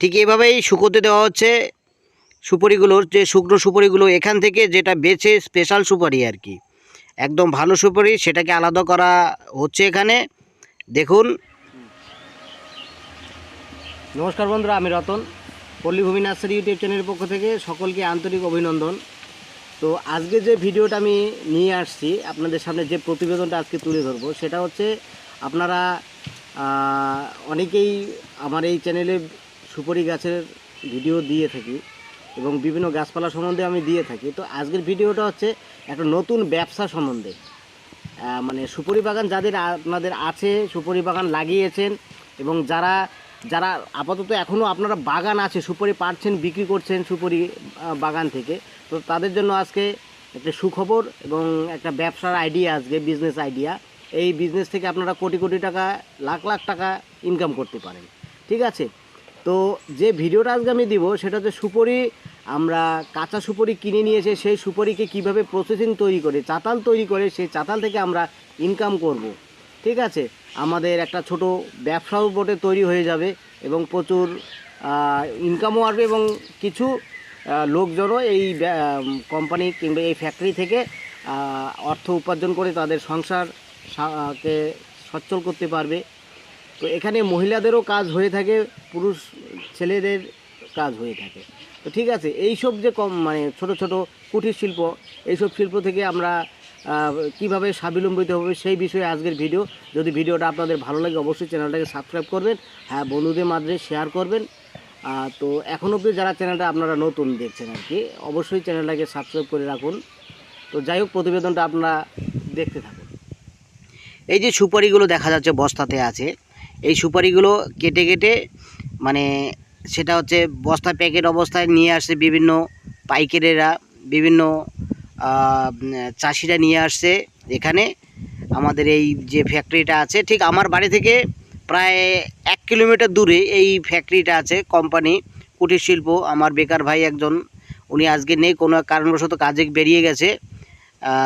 ঠিক এভাবেই শুকোতে দেওয়া হচ্ছে সুপারিগুলোর যে শুকনো সুপারিগুলো এখান থেকে যেটা বেছে স্পেশাল সুপারি আর কি। একদম ভালো সুপারি, সেটাকে আলাদা করা হচ্ছে এখানে। দেখুন। নমস্কার বন্ধুরা, আমি রতন। পল্লীভূমি নার্সারি ইউটিউব চ্যানেলের পক্ষ থেকে সকলকে আন্তরিক অভিনন্দন। তো আজকে যে ভিডিওটা আমি নিয়ে আসছি, আপনাদের সামনে যে প্রতিবেদনটা আজকে তুলে ধরবো, সেটা হচ্ছে আপনারা অনেকেই আমার এই চ্যানেলে সুপারি গাছের ভিডিও দিয়ে থাকি এবং বিভিন্ন গাছপালা সম্বন্ধে আমি দিয়ে থাকি। তো আজকের ভিডিওটা হচ্ছে একটা নতুন ব্যবসা সম্বন্ধে। মানে সুপারি বাগান যাদের আপনাদের আছে, সুপারি বাগান লাগিয়েছেন এবং যারা যারা আপাতত এখনও আপনারা বাগান আছে, সুপারি পাচ্ছেন বিক্রি করছেন সুপারি বাগান থেকে, তো তাদের জন্য আজকে একটা সুখবর এবং একটা ব্যবসার আইডিয়া আজকে বিজনেস আইডিয়া এই বিজনেস থেকে আপনারা কোটি কোটি টাকা, লাখ লাখ টাকা ইনকাম করতে পারেন। ঠিক আছে? তো যে ভিডিওটা আজকে আমি দিব, সেটা হচ্ছে সুপারি আমরা কাঁচা সুপারি কিনে নিয়ে এসে সেই সুপরিকে কীভাবে প্রসেসিং তৈরি করে, চাতাল তৈরি করে, সেই চাতাল থেকে আমরা ইনকাম করব। ঠিক আছে? আমাদের একটা ছোট ব্যবসাও বটে, তৈরি হয়ে যাবে এবং প্রচুর ইনকামও আসবে এবং কিছু লোকজনও এই কোম্পানি কিংবা এই ফ্যাক্টরি থেকে অর্থ উপার্জন করে তাদের সংসার সা- কে সচ্ছল করতে পারবে। তো এখানে মহিলাদেরও কাজ হয়ে থাকে, পুরুষ ছেলেদের কাজ হয়ে থাকে। তো ঠিক আছে এই সব যে কম মানে ছোট ছোট কুটির শিল্প, এইসব শিল্প থেকে আমরা কীভাবে স্বাবলম্বিত হবে সেই বিষয়ে আজকের ভিডিও। যদি ভিডিওটা আপনাদের ভালো লাগে, অবশ্যই চ্যানেলটাকে সাবস্ক্রাইব করবেন হ্যাঁ বন্ধুদের মাধ্যমে শেয়ার করবেন। তো এখন অবধি যারা চ্যানেলটা আপনারা নতুন দেখছেন আর কি, অবশ্যই চ্যানেলটাকে সাবস্ক্রাইব করে রাখুন। তো যাই হোক, প্রতিবেদনটা আপনারা দেখতে থাকুন। এই যে সুপারিগুলো দেখা যাচ্ছে বস্তাতে আছে এই সুপারিগুলো কেটে কেটে মানে সেটা হচ্ছে বস্তা প্যাকেট অবস্থায় নিয়ে আসছে বিভিন্ন পাইকারেরা, বিভিন্ন চাষিরা নিয়ে আসছে এখানে। আমাদের এই যে ফ্যাক্টরিটা আছে, ঠিক আমার বাড়ি থেকে প্রায় এক কিলোমিটার দূরে এই ফ্যাক্টরিটা আছে কোম্পানি কুটির শিল্প। আমার বেকার ভাই একজন, উনি আজকে নেই, কোনো কারণবশত কাজে বেরিয়ে গেছে।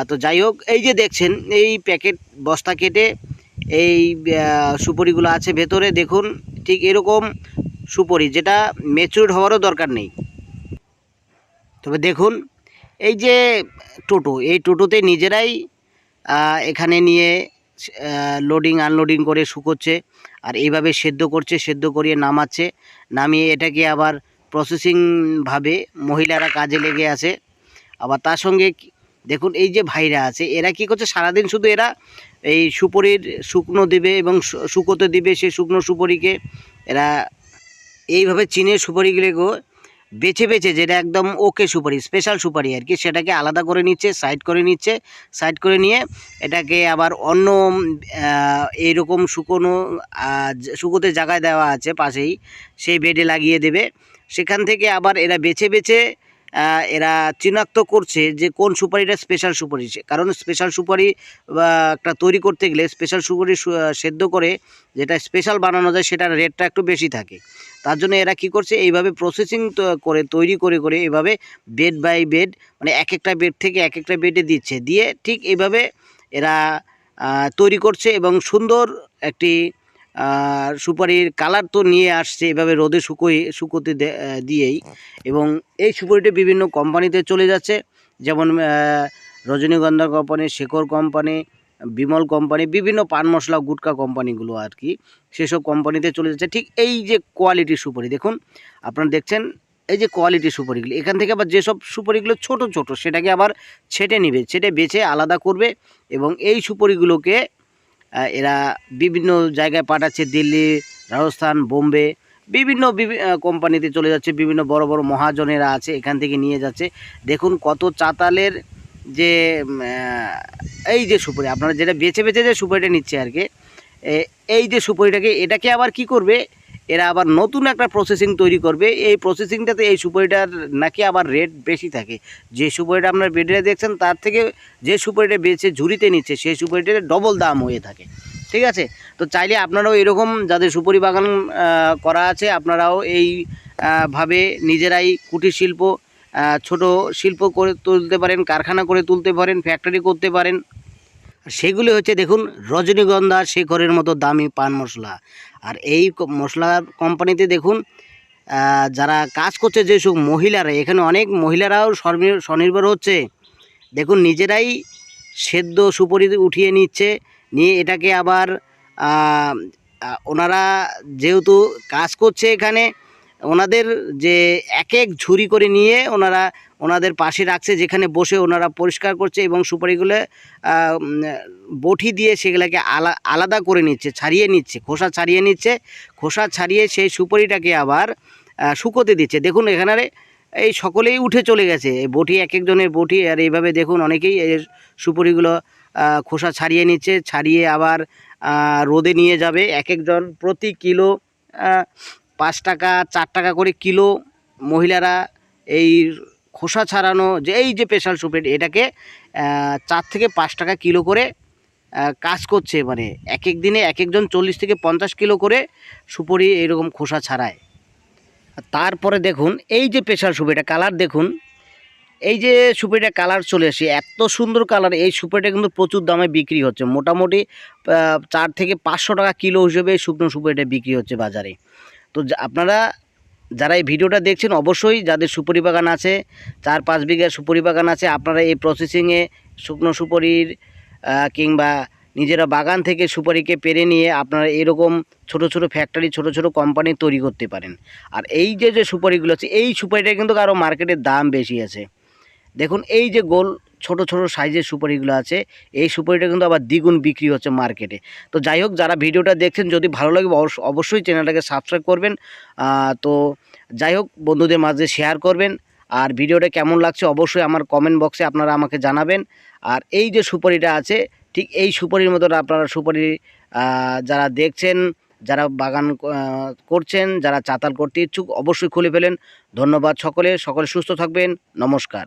তো যাই হোক, এই যে দেখছেন, এই প্যাকেট, বস্তা কেটে এই সুপারিগুলো আছে ভেতরে, দেখুন, ঠিক এরকম সুপারি, যেটা ম্যাচুর হওয়ারও দরকার নেই। তবে দেখুন, এই যে টোটো, এই টোটোতে নিজেরাই এখানে নিয়ে লোডিং আনলোডিং করে শুকোচ্ছে, আর এইভাবে সেদ্ধ করছে, সেদ্ধ করিয়ে নামাচ্ছে, নামিয়ে এটাকে আবার প্রসেসিংভাবে মহিলারা কাজে লেগে আছে। আবার তার সঙ্গে দেখুন, এই যে ভাইরা আছে, এরা কি করছে? সারাদিন শুধু এরা এই সুপরির শুকনো দিবে এবং শুকোতে দিবে সেই শুকনো সুপরিকে। এরা এইভাবে চীনের সুপারিগুলোকে বেছে বেছে যেটা একদম ওকে সুপারি স্পেশাল সুপারি আর কি, সেটাকে আলাদা করে নিচ্ছে সাইড করে নিচ্ছে সাইড করে নিয়ে এটাকে আবার অন্য এইরকম শুকনো শুকোতে জায়গায় দেওয়া আছে পাশেই, সেই বেডে লাগিয়ে দেবে। সেখান থেকে আবার এরা বেছে বেছে এরা চিনাক্ত করছে যে কোন সুপারিটা স্পেশাল সুপারি। কারণ স্পেশাল সুপারি একটা তৈরি করতে গেলে স্পেশাল সুপারি সেদ্ধ করে যেটা স্পেশাল বানানো যায় সেটার রেটটা একটু বেশি থাকে। তার জন্য এরা কি করছে, এইভাবে প্রসেসিং করে, তৈরি করে করে এভাবে বেড বাই বেড মানে এক একটা বেড থেকে এক একটা বেডে দিচ্ছে। দিয়ে ঠিক এইভাবে এরা তৈরি করছে এবং সুন্দর একটি আহ, সুপারির কালার তো নিয়ে আসছে এভাবে রোদে শুকোই শুকোতে দিয়েই। এবং এই সুপারিটি বিভিন্ন কোম্পানিতে চলে যাচ্ছে যেমন Rajnigandha company Shekhar company Bimal company বিভিন্ন পান মশলা গুটকা কোম্পানিগুলো আর কি সেসব কোম্পানিতে চলে যাচ্ছে। ঠিক এই যে কোয়ালিটির সুপারি দেখুন আপনারা দেখছেন এই যে কোয়ালিটি সুপারিগুলো এখান থেকে আবার যেসব সুপারিগুলো ছোট ছোট সেটাকে আবার ছেটে নেবে ছেটে বেছে আলাদা করবে এবং এই সুপারিগুলোকে এরা বিভিন্ন জায়গায় পাঠাচ্ছে, দিল্লি, রাজস্থান, বোম্বে, বিভিন্ন বিভি- কোম্পানিতে চলে যাচ্ছে, বিভিন্ন বড় বড় মহাজনেরা আছে, এখান থেকে নিয়ে যাচ্ছে। দেখুন কত চাতালের যে এই যে সুপারি, আপনারা যেটা বেছে বেছে যে সুপারিটা নিচ্ছে আর কি এই যে সুপারিটাকে, এটাকে আবার কি করবে? এরা আবার নতুন একটা প্রসেসিং তৈরি করবে। এই প্রসেসিংটাতে এই সুপারিটার নাকি আবার রেট বেশি থাকে। যে সুপারিটা আপনার বেডে দেখছেন, তার থেকে যে সুপারিটা বেছে ঝুড়িতে নিচ্ছে, সেই সুপারিটার ডবল দাম হয়ে থাকে। ঠিক আছে? তো চাইলে আপনারাও এরকম যাদের সুপারি বাগান করা আছে, আপনারাও এই ভাবে নিজেরাই কুটির শিল্প ছোট শিল্প করে তুলতে পারেন, কারখানা করে তুলতে পারেন ফ্যাক্টরি করতে পারেন। সেগুলি হচ্ছে দেখুন, রজনীগন্ধা শেখরের মতো দামি পান মশলা। আর এই মশলার কোম্পানিতে দেখুন যারা কাজ করছে যেসব মহিলারা, এখানে অনেক মহিলারাও স্বনির্ভর হচ্ছে। দেখুন, নিজেরাই সেদ্ধ সুপরি উঠিয়ে নিচ্ছে, নিয়ে এটাকে আবার ওনারা যেহেতু কাজ করছে এখানে ওনাদের যে এক এক ঝুড়ি করে নিয়ে ওনারা ওনাদের পাশে রাখছে, যেখানে বসে ওনারা পরিষ্কার করছে এবং সুপারিগুলো বটি দিয়ে সেগুলোকে আলা, আলাদা করে নিচ্ছে, ছাড়িয়ে নিচ্ছে, খোসা ছাড়িয়ে নিচ্ছে, খোসা ছাড়িয়ে সেই সুপারিটাকে আবার শুকোতে দিচ্ছে। দেখুন এখানে এই সকলেই উঠে চলে গেছে বটি এক একজনের বটি আর এইভাবে দেখুন অনেকেই এই সুপারিগুলো খোসা ছাড়িয়ে নিচ্ছে, ছাড়িয়ে আবার রোদে নিয়ে যাবে। এক একজন প্রতি কিলো পাঁচ টাকা, চার টাকা করে কিলো মহিলারা এই খোসা ছাড়ানো যে, এই যে স্পেশাল সুপের এটাকে চার থেকে পাঁচ টাকা কিলো করে কাজ করছে মানে এক এক দিনে এক একজন চল্লিশ থেকে পঞ্চাশ কিলো করে সুপরি এরকম খোসা ছাড়ায়। তারপরে দেখুন, এই যে স্পেশাল সুপেটা কালার দেখুন, এই যে সুপেটা কালার চলে আসে, এত সুন্দর কালার এই সুপেটা কিন্তু প্রচুর দামে বিক্রি হচ্ছে। মোটামুটি চার থেকে পাঁচশো টাকা কিলো হিসেবে শুকনো সুপেটা বিক্রি হচ্ছে বাজারে। তো আপনারা যারা এই ভিডিওটা দেখছেন, অবশ্যই যাদের সুপারি বাগান আছে, চার পাঁচ বিঘা সুপারি বাগান আছে, আপনারা এই প্রসেসিংয়ে শুকনো সুপারির কিংবা নিজেরা বাগান থেকে সুপারিকে পেরে নিয়ে আপনারা এরকম ছোট ছোট ফ্যাক্টরি ছোট ছোট কোম্পানি তৈরি করতে পারেন। আর এই যে যে সুপারিগুলো আছে, এই সুপারিটা কিন্তু আরও মার্কেটের দাম বেশি আছে। দেখুন, এই যে গোল ছোট ছোট সাইজের সুপারিগুলো আছে। এই সুপারিটা কিন্তু আবার দ্বিগুণ বিক্রি হচ্ছে মার্কেটে। তো যাই হোক, যারা ভিডিওটা দেখছেন, যদি ভালো লাগে অবশ্য- অবশ্যই চ্যানেলটাকে সাবস্ক্রাইব করবেন। তো যাই হোক, বন্ধুদের মাঝে শেয়ার করবেন। আর ভিডিওটা কেমন লাগছে অবশ্যই আমার কমেন্ট বক্সে আপনারা আমাকে জানাবেন। আর এই যে সুপারিটা আছে, ঠিক এই সুপারির মতন আপনারা সুপারি যারা দেখছেন, যারা বাগান করছেন, যারা চাতাল করতে ইচ্ছুক, অবশ্যই খুলে ফেলেন। ধন্যবাদ সকলে সকলে সুস্থ থাকবেন। নমস্কার।